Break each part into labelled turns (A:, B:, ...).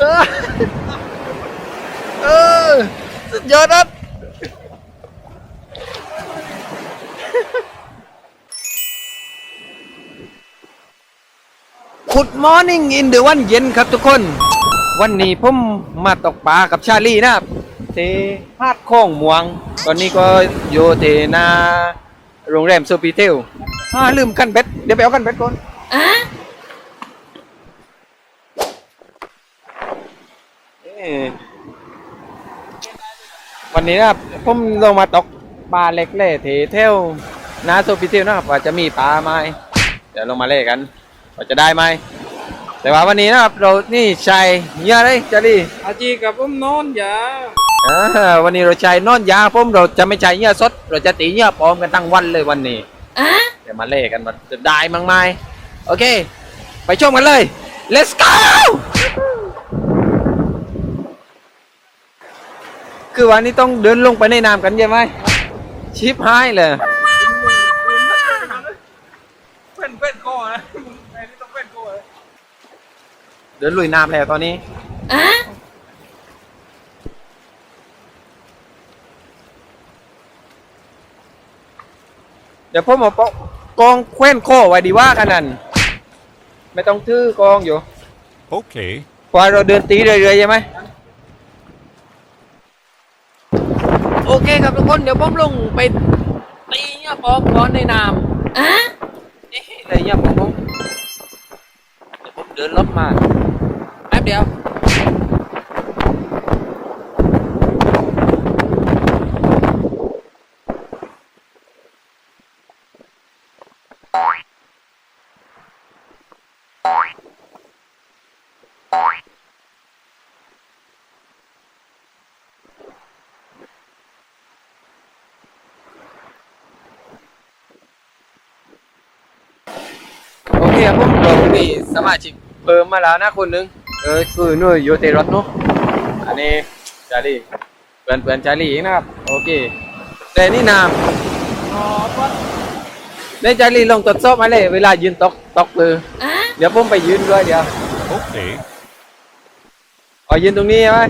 A: เออเออสุดยอดครับ Good morning in the วันเย็นครับทุกคน วันนี้ผมมาตกปลากับชาลีนะครับที่หาดโค้งหมวง ตอนนี้ก็อยู่ที่หน้าโรงแรมโซฟิเทลอ่าลืมกันเบ็ดเดี๋ยวไปเอากันเบ็ดก่อนเอ้ย วันนี้นะครับผมลงมาตกปลาเล็กเล่เทเทลหน้าโซฟิเทลนะครับว่าจะมีปลาไหมเดี๋ยวลงมาเล่กันว่าจะได้ไหมแต่ว่าวันนี้นะครับเรานี่ใช้เหยื่อเลยจารี
B: อาจีกับผมนอนอย่า
A: อ่าวันนี้เราใช้นอนยาผมเราจะไม่ใช้เหยื่อสด เราจะตีเหยื่อปลอมกันทั้งวันเลยวันนี้เดี๋ยวมาเล่กันว่าจะได้มั้งไหมโอเค ไปชมกันเลย let's go คือวันนี้ต้องเดินลงไปในน้ำกันใช่ไหมชิปหายเลย
B: เป็นเป็นคอนะไอ้นี่ต้องเป็นคอเลย
A: เดินลุยน้ำแล้วตอนนี้เดี๋ยวผมเอาปะกองแขวนคอไว้ดีว่ากันนั่นไม่ต้องถือกองอยู่
C: Okay.
A: พอเราเดินตีเรื่อยๆใช่ไหมโอ เคครับทุกคนเดี๋ยวผมลงไปตีเนี่ยปอกก้อนในน้ำอะนี่เลยเนี่ยผมผมเดี๋ยวผมเดินรถมาแป๊บเดียว โอ เคครับผมเรามีสมาชิกเพิ่มมาแล้วนะคนหนึง เออคือหนุ่ยโยเตรถเนาะอันนี้จารีเพื่อนเพื่อนจารีนะครับ โอเค แต่นี่นาม
B: อ๋อปั๊บ
A: ในจารีลงตรวจสอบมาเลย เวลายืนตกตกเลยเดี๋ยวผมไปยืนด้วยเดี๋ยว
C: Okay.
A: อ๋อยืนตรงนี้ใช่ไหม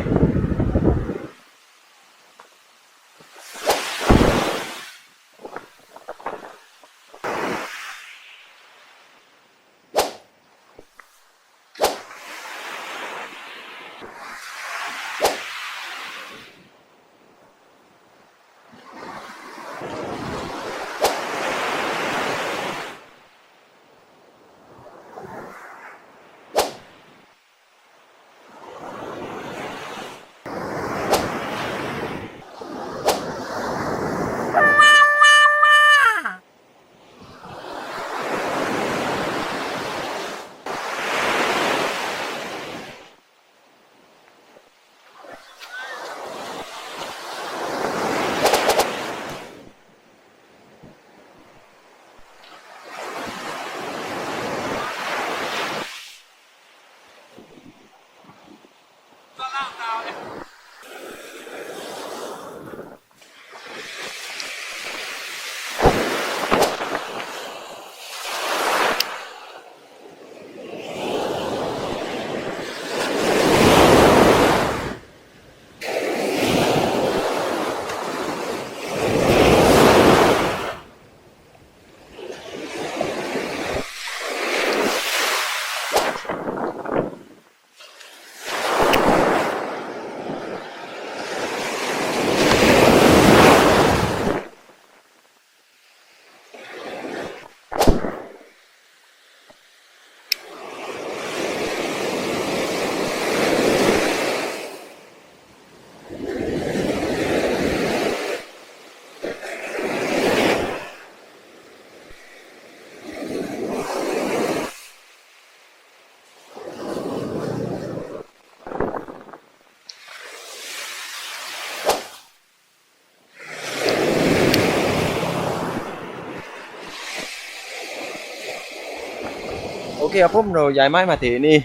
A: เคครับผมเราย้ายไม้มาที่นี่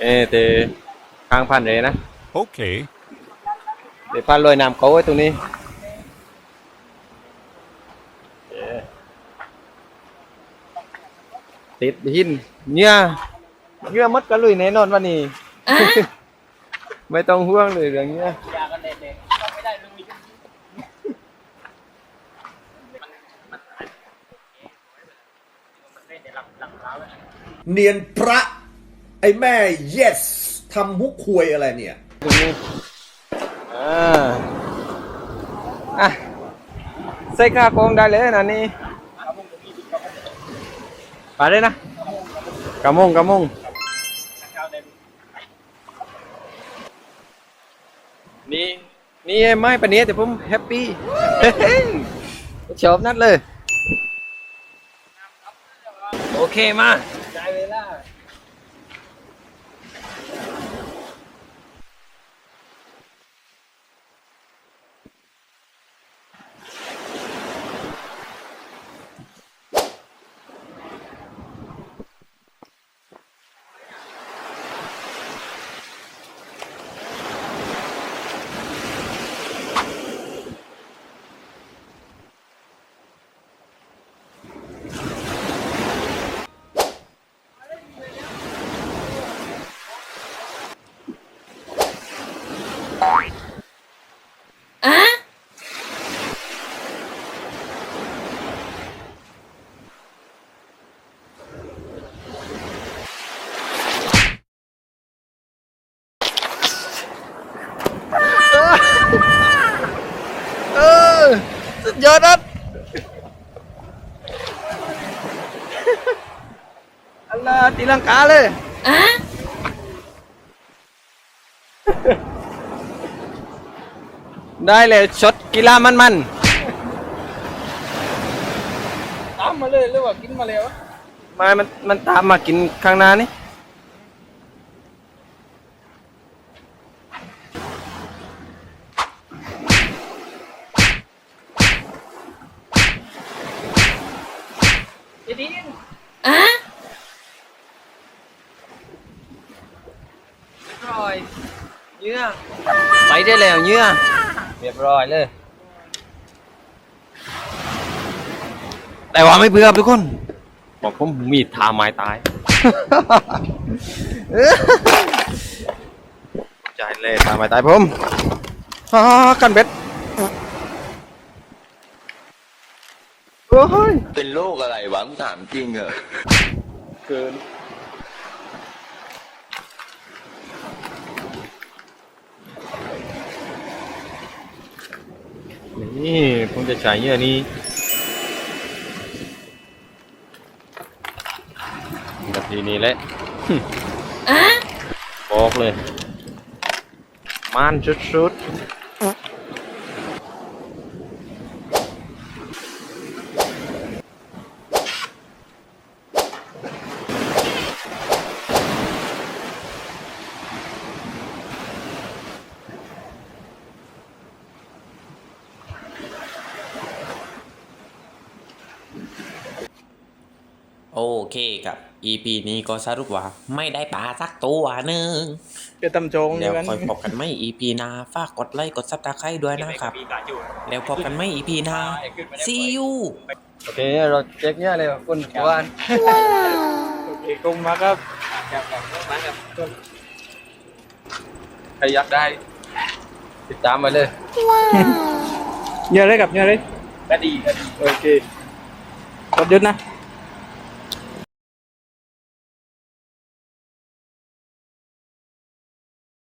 A: เออแต่ทางพันเลยนะ
C: Okay.
A: เดี๋ยวพันลอยน้ำเขาไว้ตรงนี้เอ่อติดหินเนี่ยเยื่อมดกันลุยแน่นอนวันนี้ ไม่ต้องห่วงเลยเรื่องเนี้ย
B: ยากันเด็กๆต้องไม่ได้ลุย
D: เนียนพระ ไอ้แม่ yes ทำมุกควยอะไรเนี่ย
A: ตรงนี้อ่าอะใส่ข้ากองได้เลยนะนี่ไปเลยนะกระมงกระมงนี่นี่ไม่ปะเนี้ยแต่ผมแฮปปี้ชอบนัดเลย โอเคมา เออสุดยอดครับอัลลาตีลังกาเลยได้เลยช็อตกีฬามันมัน
B: ตามมาเลยหรือว่ากินมาแล้ว
A: ๆมามันมันตามมากินข้างหน้านี่
B: จะดี
A: เรียบร้อยเยื่อ ไปได้แล้วเยื่อเรียบร้อยเลย แต่ว่าไม่เบื่อครับทุกคน บอกผมมีดทาไม้ตายใจเลยทาไม้ตายผมอ่ากันเบ็ดโอ้ย
E: เป็นโรคอะไรวะมึงถามจริงเหรอ
A: เกิน นี่ผมจะใช้เยอะนี้นาทีนี้แหละบอกเลยมานชุดๆ
F: โอเคครับ EP นี้ก็สรุปว่า ไม่ได้ปลาสักตัวหนึ่ง
B: จะตำโจง
F: แล้วคอยพบกันไม่ EP หน้าฝากกดไลค์กดซับสไครต์ด้วยนะครับ แล้วพบกันไม่ EP หน้า see you
A: โอเคเราเช็คเนี่ยเลยคุณกวน
B: โอเคกงมาครับ
A: ใครอยากได้ ติดตามมาเลย
B: เยอะเลยกับเยอะเลย
A: ก็ดีก็ดี
B: โอเคกดหยุดนะ